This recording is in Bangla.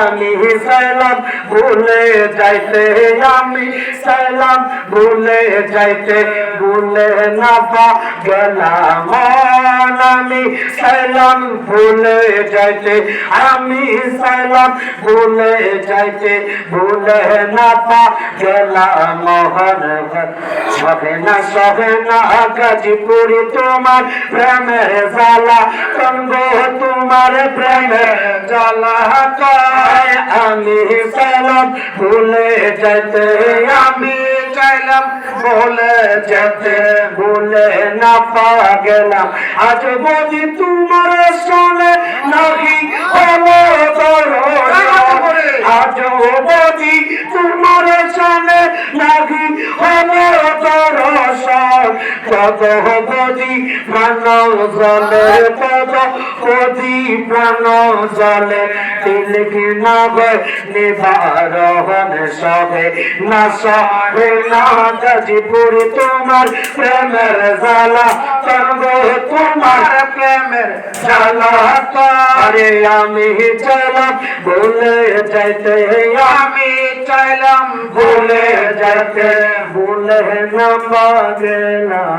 আমি সালাম, ভুলে যাইতে আমি সালাম, ভুলে যাইতে, ভুলে না পা গেলাম। আমি সালাম, ভুলে যাইতে আমি সালাম, ভুলে যাইতে, ভুলে না গেলাম। সবে না সবে না, গাজীপুরি তোমার প্রেমের জ্বালা তোমার প্রেমের জ্বালা কয় আমি চাইলাম ভুলে যেতে, আমি চাইলাম ভুলে যেতে, ভুলে না পা গেলাম আজ বুঝি তোমার শোনে নাকি হলো আজ বুঝি তোমার শোনে নাকি হলো বুঝি প্রাণ জলে বুঝি প্রাণ জলে দিল নবে নিবারণ সবে না তোমার প্রেমের জ্বালা তঙ্গ তোমার প্রেমের জ্বালা। আরে আমি চাইলাম ভুলে যাইতে আমি চাইলাম ভুলে যাইতে ভুলে না গেলাম